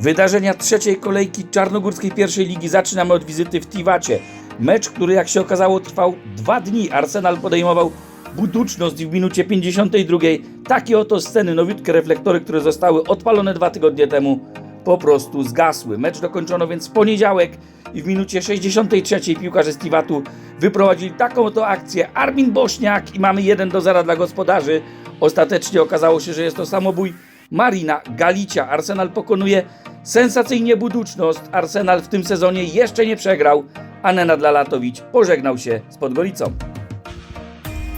Wydarzenia trzeciej kolejki czarnogórskiej pierwszej ligi zaczynamy od wizyty w Tiwacie. Mecz, który jak się okazało trwał dwa dni. Arsenal podejmował Buduczność w minucie 52 takie oto sceny, nowiutkie reflektory, które zostały odpalone dwa tygodnie temu, po prostu zgasły. Mecz dokończono więc w poniedziałek i w minucie 63 piłkarze z Tiwatu wyprowadzili taką oto akcję. Armin Bośniak i mamy 1 do 0 dla gospodarzy. Ostatecznie okazało się, że jest to samobój Marina Galicia. Arsenal pokonuje sensacyjnie Buduczność. Arsenal w tym sezonie jeszcze nie przegrał, a Nenad Lalatowicz pożegnał się z Podgolicą.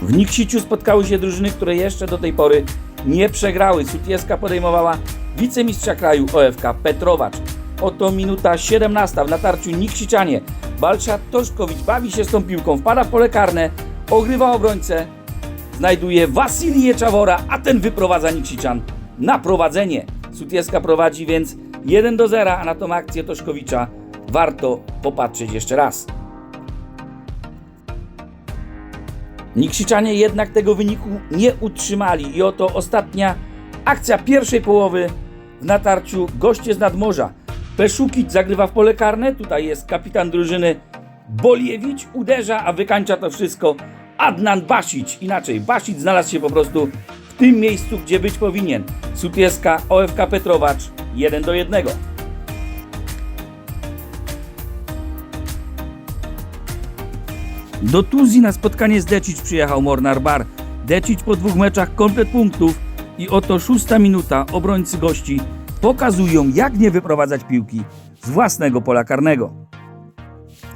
W Niksiciu spotkały się drużyny, które jeszcze do tej pory nie przegrały. Sutieska podejmowała wicemistrza kraju OFK Petrowacz. Oto minuta 17 w natarciu Niksicianie. Balsza Toszkowicz bawi się z tą piłką, wpada w pole karne, ogrywa obrońcę, znajduje Wasilię Czawora, a ten wyprowadza Niksician na prowadzenie. Sutieska prowadzi więc 1 do 0, a na tą akcję Toszkowicza warto popatrzeć jeszcze raz. Niksziczanie jednak tego wyniku nie utrzymali i oto ostatnia akcja pierwszej połowy w natarciu goście z nadmorza. Peszukic zagrywa w pole karne, tutaj jest kapitan drużyny Boliewicz, uderza, a wykańcza to wszystko Adnan Basic. Inaczej, Basic znalazł się po prostu w tym miejscu, gdzie być powinien. Sutieska, OFK Petrowacz 1 do 1. Do Tuzji na spotkanie z Decic przyjechał Mornar Bar. Decic po dwóch meczach komplet punktów i oto szósta minuta obrońcy gości pokazują jak nie wyprowadzać piłki z własnego pola karnego.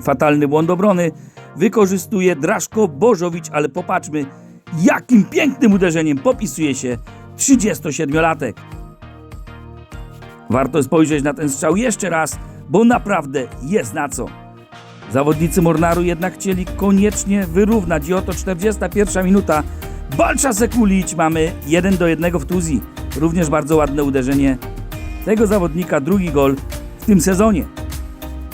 Fatalny błąd obrony wykorzystuje Draszko Bożowicz, ale popatrzmy jakim pięknym uderzeniem popisuje się 37-latek. Warto spojrzeć na ten strzał jeszcze raz, bo naprawdę jest na co. Zawodnicy Mornaru jednak chcieli koniecznie wyrównać i oto 41 minuta. Balcza Sekulić mamy 1 do 1 w Tuzji. Również bardzo ładne uderzenie tego zawodnika, drugi gol w tym sezonie.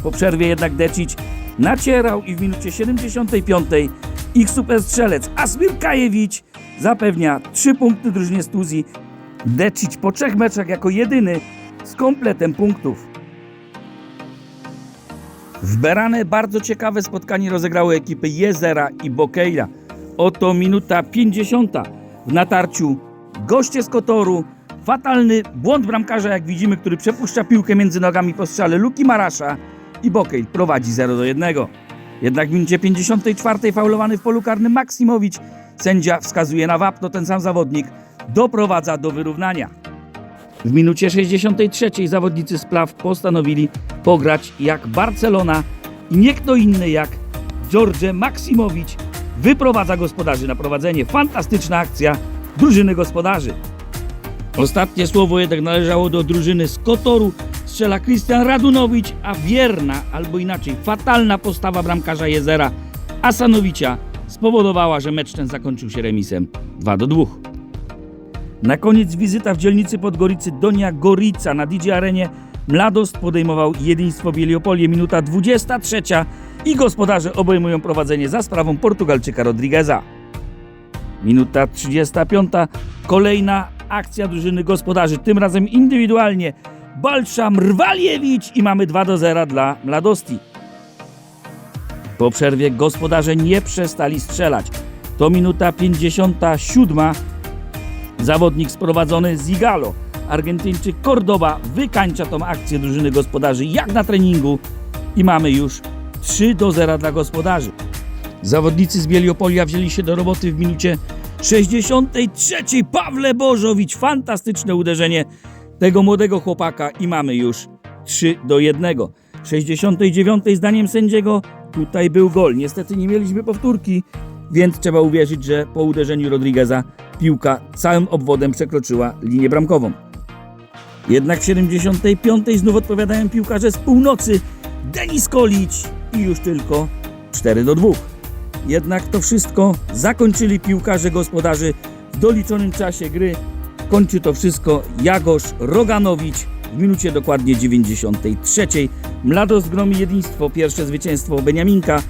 Po przerwie jednak Decic nacierał i w minucie 75 ich super strzelec Asmir Kajewicz zapewnia 3 punkty drużynie z Tuzji. Decic po trzech meczach jako jedyny z kompletem punktów. W Berane bardzo ciekawe spotkanie rozegrały ekipy Jezera i Bokeja. Oto minuta 50 w natarciu. Goście z Kotoru. Fatalny błąd bramkarza, jak widzimy, który przepuszcza piłkę między nogami po strzale Luki Marasza i Bokej prowadzi 0 do 1. Jednak w minucie 54 faulowany w polu karnym Maksimowicz. Sędzia wskazuje na wapno, ten sam zawodnik doprowadza do wyrównania. W minucie 63 zawodnicy Splaw postanowili pograć jak Barcelona i nie kto inny jak George Maksimowicz wyprowadza gospodarzy na prowadzenie. Fantastyczna akcja drużyny gospodarzy. Ostatnie słowo jednak należało do drużyny z Kotoru. Strzela Krystian Radunowicz, a wierna, albo inaczej fatalna postawa bramkarza Jezera Asanowicza spowodowała, że mecz ten zakończył się remisem 2 do 2. Na koniec wizyta w dzielnicy Podgoricy Donia Gorica na DJ Arenie. Mladost podejmował jedyństwo Bieliopolie, minuta 23 i gospodarze obejmują prowadzenie za sprawą Portugalczyka Rodrigueza. Minuta 35. Kolejna akcja drużyny gospodarzy, tym razem indywidualnie. Balsza Mrwaliewicz i mamy 2 do 0 dla Mladosti. Po przerwie gospodarze nie przestali strzelać. To minuta 57. Zawodnik sprowadzony z Igalo, Argentyńczyk Cordoba, wykańcza tą akcję drużyny gospodarzy jak na treningu i mamy już 3 do 0 dla gospodarzy. Zawodnicy z Bieliopolia wzięli się do roboty w minucie 63. Pawle Bożowicz, fantastyczne uderzenie tego młodego chłopaka i mamy już 3 do 1. W 69. zdaniem sędziego tutaj był gol. Niestety nie mieliśmy powtórki, więc trzeba uwierzyć, że po uderzeniu Rodrigueza piłka całym obwodem przekroczyła linię bramkową. Jednak w 75. znów odpowiadają piłkarze z północy. Denis Kolić i już tylko 4 do 2. Jednak to wszystko zakończyli piłkarze gospodarzy w doliczonym czasie gry. Kończy to wszystko Jagosz Roganowicz w minucie dokładnie 93. Mladost gromi jedynstwo, pierwsze zwycięstwo Beniaminka,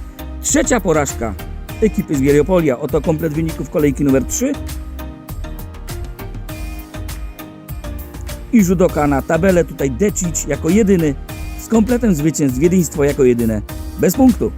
trzecia porażka ekipy z Wieliopolia. Oto komplet wyników kolejki numer 3. i rzut oka na tabelę tutaj Decic jako jedyny, z kompletem zwycięstw Wiedeństwo jako jedyne, bez punktu.